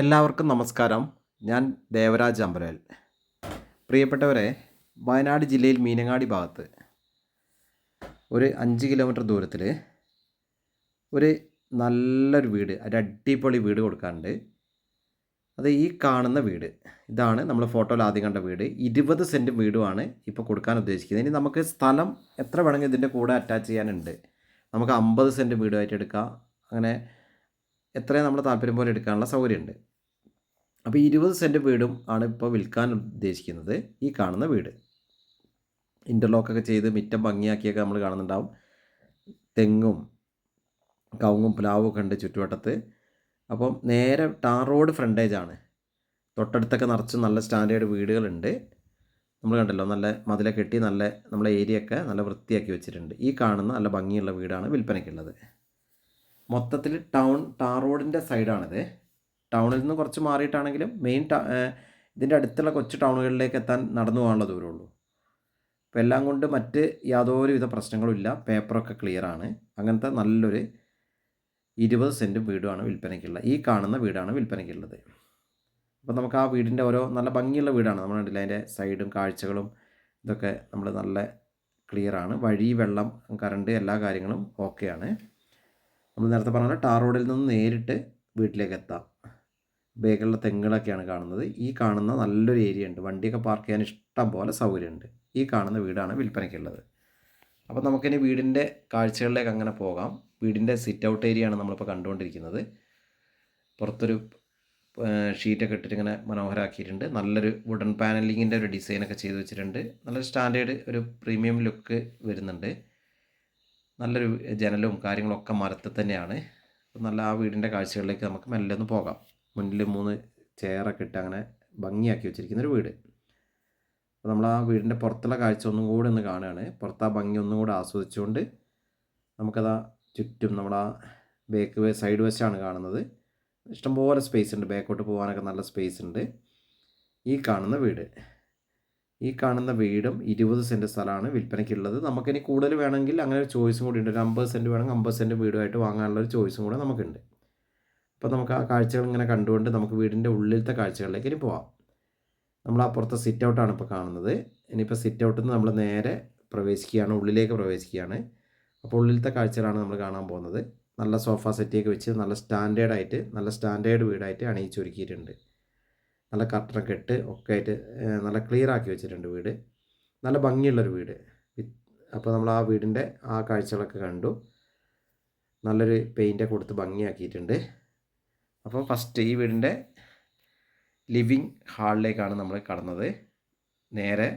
എല്ലാവർക്കും നമസ്കാരം. ഞാൻ ദേവരാജ് അമ്പലൽ പ്രിയപ്പെട്ടവരെ വയനാട് ജില്ലയിൽ മീനങ്ങാടി ഭാഗത്ത് ഒരു അഞ്ച് കിലോമീറ്റർ ദൂരത്തിൽ ഒരു നല്ലൊരു വീട് ഒരു അടിപൊളി വീട് കൊടുക്കാറുണ്ട് അത് ഈ കാണുന്ന വീട് ഇതാണ് നമ്മൾ ഫോട്ടോയിൽ ആദ്യം കണ്ട വീട്. ഇരുപത് സെന്റ് വീടുമാണ് ഇപ്പോൾ കൊടുക്കാൻ ഉദ്ദേശിക്കുന്നത്. ഇനി നമുക്ക് സ്ഥലം എത്ര വേണമെങ്കിൽ ഇതിന്റെ കൂടെ അറ്റാച്ച് ചെയ്യാനുണ്ട്. നമുക്ക് അമ്പത് സെന്റ് വീടുമായിട്ട് എടുക്കാം. അങ്ങനെ എത്രയും നമ്മുടെ താല്പര്യം പോലെ എടുക്കാനുള്ള സൗകര്യമുണ്ട്. അപ്പോൾ ഇരുപത് സെന്റ് വീടും ആണ് ഇപ്പോൾ വിൽക്കാൻ ഉദ്ദേശിക്കുന്നത് ഈ കാണുന്ന വീട്. ഇന്റർലോക്കൊക്കെ ചെയ്ത് മിറ്റം ഭംഗിയാക്കിയൊക്കെ നമ്മൾ കാണുന്നുണ്ടാവും. തെങ്ങും കവുങ്ങും പ്ലാവും ഒക്കെ ഉണ്ട് ചുറ്റുവട്ടത്ത്. അപ്പം നേരെ ടാർ റോഡ് ഫ്രണ്ടേജ് ആണ്. തൊട്ടടുത്തൊക്കെ നിറച്ച് നല്ല സ്റ്റാൻഡേർഡ് വീടുകളുണ്ട്. നമ്മൾ കണ്ടല്ലോ നല്ല മതിലെ കെട്ടി നല്ല നമ്മളെ ഏരിയ ഒക്കെ നല്ല വൃത്തിയാക്കി വെച്ചിട്ടുണ്ട്. ഈ കാണുന്ന നല്ല ഭംഗിയുള്ള വീടാണ് വിൽപ്പനയ്ക്കുള്ളത്. മൊത്തത്തിൽ ടൗൺ ടാർ റോഡിന്റെ സൈഡാണിത്. ടൗണിൽ നിന്ന് കുറച്ച് മാറിയിട്ടാണെങ്കിലും മെയിൻ ഇതിന്റെ അടുത്തുള്ള കൊച്ചു ടൗണുകളിലേക്ക് എത്താൻ നടന്നു പോകാനുള്ള ദൂരമുള്ളൂ അപ്പോൾ എല്ലാം കൊണ്ട് മറ്റ് യാതൊരുവിധ പ്രശ്നങ്ങളും ഇല്ല പേപ്പറൊക്കെ ക്ലിയർ ആണ് അങ്ങനത്തെ നല്ലൊരു ഇരുപത് സെന്റ് വീടുമാണ് വിൽപ്പനയ്ക്കുള്ളത് ഈ കാണുന്ന വീടാണ് വിൽപ്പനയ്ക്കുള്ളത്. അപ്പോൾ നമുക്ക് ആ വീടിന്റെ ഓരോ നല്ല ഭംഗിയുള്ള വീടാണ്. നമ്മൾ കണ്ടില്ല അതിന്റെ സൈഡും കാഴ്ചകളും ഇതൊക്കെ നമ്മൾ നല്ല ക്ലിയറാണ്. വഴി വെള്ളം കറണ്ട് എല്ലാ കാര്യങ്ങളും ഓക്കെയാണ്. നമ്മൾ നേരത്തെ പറഞ്ഞ ടാർ റോഡിൽ നിന്ന് നേരിട്ട് വീട്ടിലേക്ക് എത്താം. ബേക്കറിലെ തെങ്ങുകളൊക്കെയാണ് കാണുന്നത്. ഈ കാണുന്ന നല്ലൊരു ഏരിയ ഉണ്ട്. വണ്ടിയൊക്കെ പാർക്ക് ചെയ്യാൻ ഇഷ്ടം പോലെ സൗകര്യമുണ്ട്. ഈ കാണുന്ന വീടാണ് വിൽപ്പനയ്ക്കുള്ളത് അപ്പോൾ നമുക്കിനി വീടിന്റെ കാഴ്ചകളിലേക്ക് അങ്ങനെ പോകാം. വീടിന്റെ സിറ്റ് ഔട്ട് ഏരിയ ആണ് നമ്മളിപ്പോൾ കണ്ടുകൊണ്ടിരിക്കുന്നത്. പുറത്തൊരു ഷീറ്റൊക്കെ ഇട്ടിട്ട് ഇങ്ങനെ മനോഹരമാക്കിയിട്ടുണ്ട് നല്ലൊരു വുഡൻ പാനലിങ്ങിന്റെ ഒരു ഡിസൈനൊക്കെ ചെയ്ത് വെച്ചിട്ടുണ്ട്. നല്ലൊരു സ്റ്റാൻഡേർഡ് ഒരു പ്രീമിയം ലുക്ക് വരുന്നുണ്ട്. നല്ലൊരു ജനലും കാര്യങ്ങളൊക്കെ മരത്തിൽ തന്നെയാണ്. നല്ല ആ വീടിന്റെ കാഴ്ചകളിലേക്ക് നമുക്ക് മെല്ലെ ഒന്ന് പോകാം. മുന്നിൽ മൂന്ന് ചെയറൊക്കെ ഇട്ട് അങ്ങനെ ഭംഗിയാക്കി വെച്ചിരിക്കുന്ന ഒരു വീട്. അപ്പോൾ നമ്മൾ ആ വീടിന്റെ പുറത്തുള്ള കാഴ്ച ഒന്നും കൂടെ ഒന്ന് കാണുകയാണ്. പുറത്ത് ആ ഭംഗി ഒന്നും കൂടെ ആസ്വദിച്ചുകൊണ്ട് നമുക്കതാ ചുറ്റും നമ്മുടെ ആ ബേക്ക് വേ സൈഡ് വശമാണ് കാണുന്നത്. ഇഷ്ടംപോലെ സ്പേസ് ഉണ്ട്. ബാക്കോട്ട് പോകാനൊക്കെ നല്ല സ്പേസ് ഉണ്ട്. ഈ കാണുന്ന വീട്. ഈ കാണുന്ന വീടും ഇരുപത് സെന്റ് സ്ഥലമാണ് വിൽപ്പനയ്ക്കുള്ളത്. നമുക്കിനി കൂടുതൽ വേണമെങ്കിൽ അങ്ങനെ ഒരു ചോയ്സും കൂടി ഉണ്ട് ഒരു അമ്പത് സെന്റ് വേണമെങ്കിൽ അമ്പത് സെന്റ് വീടുമായിട്ട് വാങ്ങാനുള്ള ഒരു ചോയ്സും കൂടെ നമുക്കുണ്ട്. അപ്പോൾ നമുക്ക് ആ കാഴ്ചകൾ ഇങ്ങനെ കണ്ടുകൊണ്ട് നമുക്ക് വീടിന്റെ ഉള്ളിലത്തെ കാഴ്ചകളിലേക്ക് ഇനി പോവാം. നമ്മൾ ആ പുറത്തെ സിറ്റ് ഔട്ടാണ് ഇപ്പോൾ കാണുന്നത്. ഇനിയിപ്പോൾ സിറ്റ് ഔട്ടിൽ നിന്ന് നമ്മൾ നേരെ പ്രവേശിക്കുകയാണ്. ഉള്ളിലേക്ക് പ്രവേശിക്കുകയാണ്. അപ്പോൾ ഉള്ളിലത്തെ കാഴ്ചകളാണ് നമ്മൾ കാണാൻ പോകുന്നത്. നല്ല സോഫ സെറ്റിയൊക്കെ വെച്ച് നല്ല സ്റ്റാൻഡേർഡായിട്ട് നല്ല സ്റ്റാൻഡേർഡ് വീടായിട്ട് അണിയിച്ചൊരുക്കിയിട്ടുണ്ട്. നല്ല കട്ടറൊക്കെ ഇട്ട് ഒക്കെ ആയിട്ട് നല്ല ക്ലിയർ ആക്കി വെച്ചിട്ടുണ്ട് വീട്. നല്ല ഭംഗിയുള്ളൊരു വീട്. അപ്പോൾ നമ്മൾ ആ വീടിന്റെ ആ കാഴ്ചകളൊക്കെ കണ്ടു. നല്ലൊരു പെയിന്റൊക്കെ കൊടുത്ത് ഭംഗിയാക്കിയിട്ടുണ്ട്. അപ്പോൾ ഫസ്റ്റ് ഈ വീടിന്റെ ലിവിങ് ഹാളിലേക്കാണ് നമ്മൾ കടന്നത്. നേരെ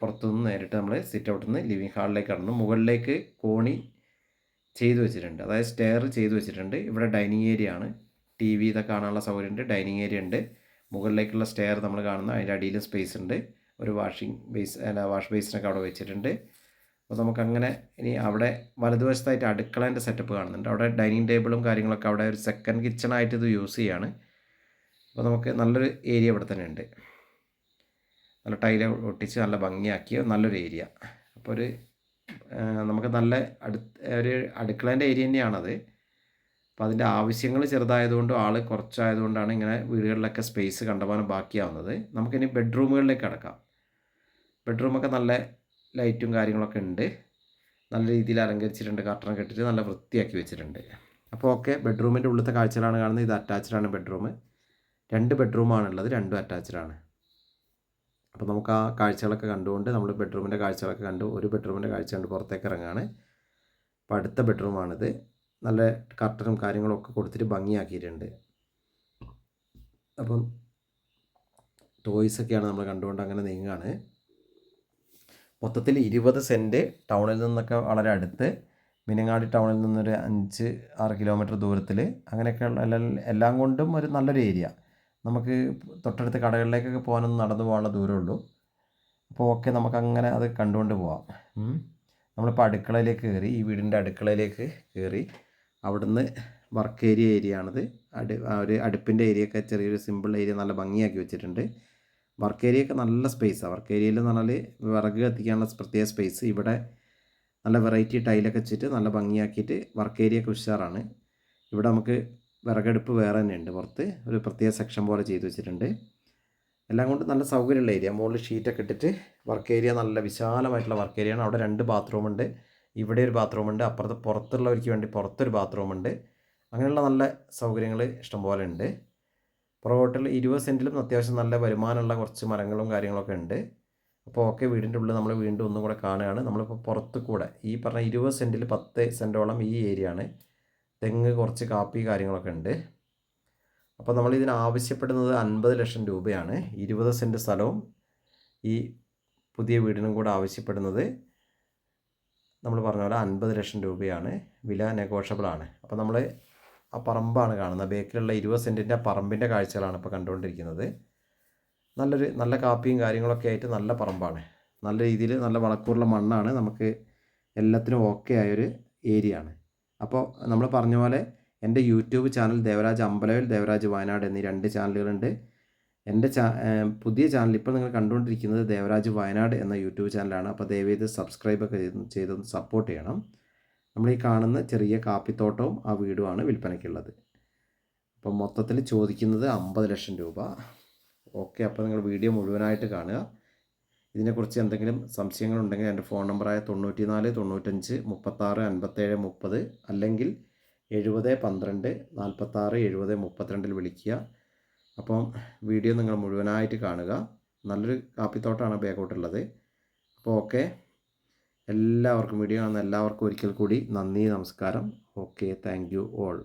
പുറത്തുനിന്ന് നേരിട്ട് നമ്മൾ സിറ്റ് ഔട്ടിൽ നിന്ന് ലിവിങ് ഹാളിലേക്ക് കടന്നു. മുകളിലേക്ക് കോണി ചെയ്തു വെച്ചിട്ടുണ്ട്. അതായത് സ്റ്റെയർ ചെയ്തു വെച്ചിട്ടുണ്ട്. ഇവിടെ ഡൈനിങ് ഏരിയ ആണ്. ടി വി ഇതൊക്കെ കാണാനുള്ള സൗകര്യമുണ്ട്. ഡൈനിങ് ഏരിയ ഉണ്ട്. മുകളിലേക്കുള്ള സ്റ്റെയർ നമ്മൾ കാണുന്ന അതിന്റെ അടിയിൽ സ്പേസ് ഉണ്ട്. ഒരു വാഷിംഗ് ബേസ് അല്ല വാഷ് ബേസിനൊക്കെ അവിടെ വെച്ചിട്ടുണ്ട്. അപ്പോൾ നമുക്കങ്ങനെ ഇനി അവിടെ വലതുവശത്തായിട്ട് അടുക്കളേന്റെ സെറ്റപ്പ് കാണുന്നുണ്ട്. അവിടെ ഡൈനിങ് ടേബിളും കാര്യങ്ങളൊക്കെ അവിടെ ഒരു സെക്കൻഡ് കിച്ചണായിട്ട് ഇത് യൂസ് ചെയ്യാണ്. അപ്പോൾ നമുക്ക് നല്ലൊരു ഏരിയ ഇവിടെ തന്നെ ഉണ്ട്. നല്ല ടൈല ഒട്ടിച്ച് നല്ല ഭംഗിയാക്കിയ നല്ലൊരു ഏരിയ അപ്പോൾ ഒരു നമുക്ക് നല്ല അടുത്ത് ഒരു അടുക്കളേന്റെ ഏരിയ തന്നെയാണത്. അപ്പോൾ അതിന്റെ ആവശ്യങ്ങൾ ചെറുതായതുകൊണ്ടും ആൾ കുറച്ചായതുകൊണ്ടാണ് ഇങ്ങനെ വീടുകളിലൊക്കെ സ്പേസ് കണ്ടമാനം ബാക്കിയാവുന്നത്. നമുക്കിനി ബെഡ്റൂമുകളിലേക്ക് അടക്കാം ബെഡ്റൂമൊക്കെ നല്ല ലൈറ്റും കാര്യങ്ങളൊക്കെ ഉണ്ട്. നല്ല രീതിയിൽ അലങ്കരിച്ചിട്ടുണ്ട് കർട്ടനൊക്കെ ഇട്ടിട്ട് നല്ല വൃത്തിയാക്കി വെച്ചിട്ടുണ്ട്. അപ്പോൾ ഓക്കെ ബെഡ്റൂമിന്റെ ഉള്ളിലത്തെ കാഴ്ചകളാണ് കാണുന്നത്. ഇത് അറ്റാച്ച്ഡാണ് ബെഡ്റൂം രണ്ട് ബെഡ്റൂമാണുള്ളത് രണ്ടും അറ്റാച്ച്ഡ് ആണ്. അപ്പോൾ നമുക്ക് ആ കാഴ്ചകളൊക്കെ കണ്ടുകൊണ്ട് നമ്മൾ ബെഡ്റൂമിന്റെ കാഴ്ചകളൊക്കെ കണ്ടു. ഒരു ബെഡ്റൂമിന്റെ കാഴ്ച കണ്ട് പുറത്തേക്ക് ഇറങ്ങുകയാണ്. അപ്പോൾ അടുത്ത ബെഡ്റൂമാണിത് നല്ല കർട്ടനും കാര്യങ്ങളും ഒക്കെ കൊടുത്തിട്ട് ഭംഗിയാക്കിയിട്ടുണ്ട്. അപ്പം ടോയ്സൊക്കെയാണ് നമ്മൾ കണ്ടുകൊണ്ട് അങ്ങനെ നീങ്ങുകയാണ് മൊത്തത്തിൽ ഇരുപത് സെന്റ് ടൗണിൽ നിന്നൊക്കെ വളരെ അടുത്ത് മിനങ്ങാടി ടൗണിൽ നിന്നൊരു അഞ്ച് ആറ് കിലോമീറ്റർ ദൂരത്തിൽ അങ്ങനെയൊക്കെയുള്ള എല്ലാം കൊണ്ടും ഒരു നല്ലൊരു ഏരിയ. നമുക്ക് തൊട്ടടുത്ത കടകളിലേക്കൊക്കെ പോകാനൊന്നും നടന്നു പോകാനുള്ള ദൂരമുള്ളൂ അപ്പോൾ ഓക്കെ നമുക്കങ്ങനെ അത് കണ്ടുകൊണ്ട് പോവാം. നമ്മളിപ്പോൾ അടുക്കളയിലേക്ക് കയറി ഈ വീടിന്റെ അടുക്കളയിലേക്ക് കയറി അവിടുന്ന് വർക്ക് ഏരിയ ഏരിയ ആണിത്. അടു ഒരു അടുപ്പിന്റെ ഏരിയ ഒക്കെ ചെറിയൊരു സിമ്പിൾ ഏരിയ നല്ല ഭംഗിയാക്കി വെച്ചിട്ടുണ്ട്. വർക്ക് ഏരിയ ഒക്കെ നല്ല സ്പേസാണ് വർക്ക് ഏരിയയിൽ എന്ന് പറഞ്ഞാൽ വിറക് കത്തിക്കാനുള്ള പ്രത്യേക സ്പേസ് ഇവിടെ നല്ല വെറൈറ്റി ടൈലൊക്കെ വെച്ചിട്ട് നല്ല ഭംഗിയാക്കിയിട്ട് വർക്ക് ഏരിയ ഒക്കെ ഉഷാറാണ്. ഇവിടെ നമുക്ക് വിറകടുപ്പ് വേറെ തന്നെയുണ്ട് പുറത്ത്. ഒരു പ്രത്യേക സെക്ഷൻ പോലെ ചെയ്തു വെച്ചിട്ടുണ്ട്. എല്ലാം കൊണ്ട് നല്ല സൗകര്യമുള്ള ഏരിയ മുകളിൽ ഷീറ്റൊക്കെ ഇട്ടിട്ട് വർക്ക് ഏരിയ നല്ല വിശാലമായിട്ടുള്ള വർക്ക് ഏരിയയാണ് അവിടെ രണ്ട് ബാത്റൂം ഉണ്ട്. ഇവിടെ ഒരു ബാത്റൂം ഉണ്ട്. അപ്പുറത്ത് പുറത്തുള്ളവർക്ക് വേണ്ടി പുറത്തൊരു ബാത്റൂം ഉണ്ട്. അങ്ങനെയുള്ള നല്ല സൗകര്യങ്ങൾ ഇഷ്ടംപോലെ ഉണ്ട്. പുറകോട്ടിൽ ഇരുപത് സെന്റിലും അത്യാവശ്യം നല്ല വരുമാനമുള്ള കുറച്ച് മരങ്ങളും കാര്യങ്ങളൊക്കെ ഉണ്ട്. അപ്പോൾ ഓക്കെ വീടിന്റെ ഉള്ളിൽ നമ്മൾ വീണ്ടും ഒന്നും കൂടെ കാണുകയാണ്. നമ്മളിപ്പോൾ പുറത്ത് കൂടെ ഈ പറഞ്ഞ ഇരുപത് സെന്റിൽ പത്ത് സെന്റോളം ഈ ഏരിയ ആണ്. തെങ്ങ് കുറച്ച് കാപ്പി കാര്യങ്ങളൊക്കെ ഉണ്ട്. അപ്പോൾ നമ്മൾ ഇതിന് ആവശ്യപ്പെടുന്നത് അൻപത് ലക്ഷം രൂപയാണ്. ഇരുപത് സെന്റ് സ്ഥലവും ഈ പുതിയ വീടിനും കൂടെ ആവശ്യപ്പെടുന്നത്. നമ്മൾ പറഞ്ഞ പോലെ അൻപത് ലക്ഷം രൂപയാണ് വില നെഗോഷ്യബിളാണ് അപ്പോൾ നമ്മൾ ആ പറമ്പാണ് കാണുന്നത്. ബേക്കിലുള്ള ഇരുപത് സെന്റിന്റെ പറമ്പിന്റെ കാഴ്ചകളാണ് ഇപ്പോൾ കണ്ടുകൊണ്ടിരിക്കുന്നത്. നല്ലൊരു നല്ല കാപ്പിയും കാര്യങ്ങളൊക്കെ ആയിട്ട് നല്ല പറമ്പാണ്. നല്ല രീതിയിൽ നല്ല വളക്കൂറുള്ള മണ്ണാണ്. നമുക്ക് എല്ലാത്തിനും ഓക്കെ ആയൊരു ഏരിയ ആണ്. അപ്പോൾ നമ്മൾ പറഞ്ഞ പോലെ എന്റെ യൂട്യൂബ് ചാനൽ ദേവരാജ് അമ്പലവിൽ ദേവരാജ് വയനാട് എന്നീ രണ്ട് ചാനലുകളുണ്ട്. എന്റെ ചാ പുതിയ ചാനൽ ഇപ്പോൾ നിങ്ങൾ കണ്ടുകൊണ്ടിരിക്കുന്നത് ദേവരാജ് വയനാട് എന്ന യൂട്യൂബ് ചാനലാണ് അപ്പോൾ ദയവേത് സബ്സ്ക്രൈബൊക്കെ ചെയ്ത് ചെയ്തൊന്ന് സപ്പോർട്ട് ചെയ്യണം. നമ്മൾ ഈ കാണുന്ന ചെറിയ കാപ്പിത്തോട്ടവും ആ വീടുമാണ് വിൽപ്പനയ്ക്കുള്ളത് അപ്പോൾ മൊത്തത്തിൽ ചോദിക്കുന്നത് അമ്പത് ലക്ഷം രൂപ. ഓക്കെ അപ്പോൾ നിങ്ങൾ വീഡിയോ മുഴുവനായിട്ട് കാണുക. ഇതിനെക്കുറിച്ച് എന്തെങ്കിലും സംശയങ്ങളുണ്ടെങ്കിൽ എന്റെ ഫോൺ നമ്പറായ തൊണ്ണൂറ്റി നാല് തൊണ്ണൂറ്റഞ്ച് മുപ്പത്താറ് അൻപത്തേഴ് മുപ്പത് അല്ലെങ്കിൽ എഴുപത് പന്ത്രണ്ട് നാൽപ്പത്താറ് എഴുപത് മുപ്പത്തിരണ്ടിൽ വിളിക്കുക. അപ്പം വീഡിയോ നിങ്ങൾ മുഴുവനായിട്ട് കാണുക. നല്ലൊരു കാപ്പിത്തോട്ടമാണ് ബേക്കോട്ടുള്ളത്. അപ്പോൾ ഓക്കെ. എല്ലാവർക്കും വീഡിയോ കാണുന്ന എല്ലാവർക്കും ഒരിക്കൽ കൂടി നന്ദി നമസ്കാരം. Okay thank you all.